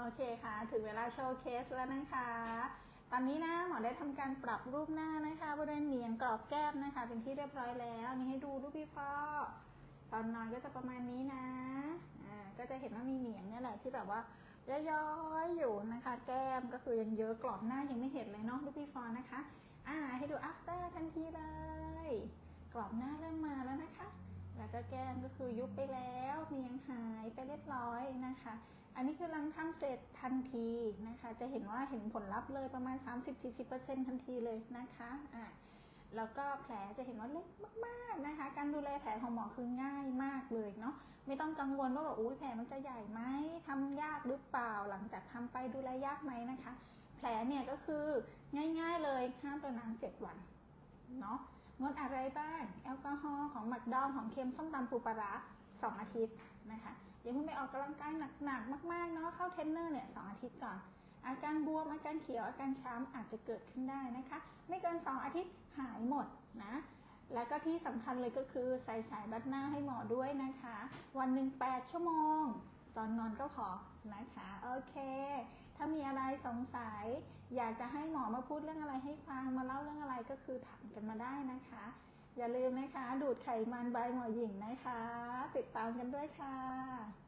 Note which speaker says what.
Speaker 1: โอเคค่ะ ถึงเวลาโชว์เคสแล้วนะคะ ตอนนี้นะหมอได้ทำการปรับรูปหน้านะคะบริเวณเหนียงกรอบแก้มนะคะ เป็นที่เรียบร้อยแล้วนี่ให้ดูรูปพี่ฟอตอนนอนก็จะประมาณนี้นะอ่าก็จะเห็นว่ามีเหนียงนี่แหละที่แบบว่าย้อยๆอยู่นะคะ แก้มก็คือยังเยอะกรอบหน้ายังไม่เห็นเลยเนาะรูปพี่ฟอนะคะอ่าให้ดู after ทันทีเลย กรอบหน้าเริ่มมาแล้วนะคะ แล้วก็แก้มก็คือยุบไปแล้วเมียงหายไปเรียบร้อยนะคะ อันนี้คือหลังทำเสร็จทันทีนะคะ จะเห็นว่าเห็นผลลัพธ์เลยประมาณ 30-40%ทันทีเลยนะคะอะแล้วก็แผลจะเห็นว่าเล็กมาก ๆนะคะ การดูแลแผลของหมอคือง่ายมากเลยเนาะ ไม่ต้องกังวลว่าแบบอุ้ยแผลมันจะใหญ่ไหมทำยากหรือเปล่า หลังจากทำไปดูแลยากไหมนะคะ แผลเนี่ยก็คือง่าย ๆเลยห้ามโดนน้ำเจ็ดวันเนาะ งดอะไรบ้าง แอลกอฮอล์ของหมักดองของเค็มส้มตำปูปลา สองอาทิตย์นะคะอย่าเพิ่งไปออกกำลังกายหนักๆมากๆเนาะเข้าเทรนเนอร์เนี่ยสองอาทิตย์ก่อน อาการบวมอาการเขียวอาการช้ำอาจจะเกิดขึ้นได้นะคะ ไม่เกิน 2 อาทิตย์หายหมดนะแล้วก็ที่สำคัญเลยก็คือใส่สายบัดหน้าให้หมอด้วยนะคะ วันหนึ่ง8ชั่วโมง ตอนนอนก็พอนะคะโอเค ถ้ามีอะไรสงสัย อยากจะให้หมอมาพูดเรื่องอะไรให้ฟังมาเล่าเรื่องอะไรก็คือถามกันมาได้นะคะ อย่าลืมนะคะ ดูดไขมันใบหมอหญิงนะคะ ติดตามกันด้วยค่ะ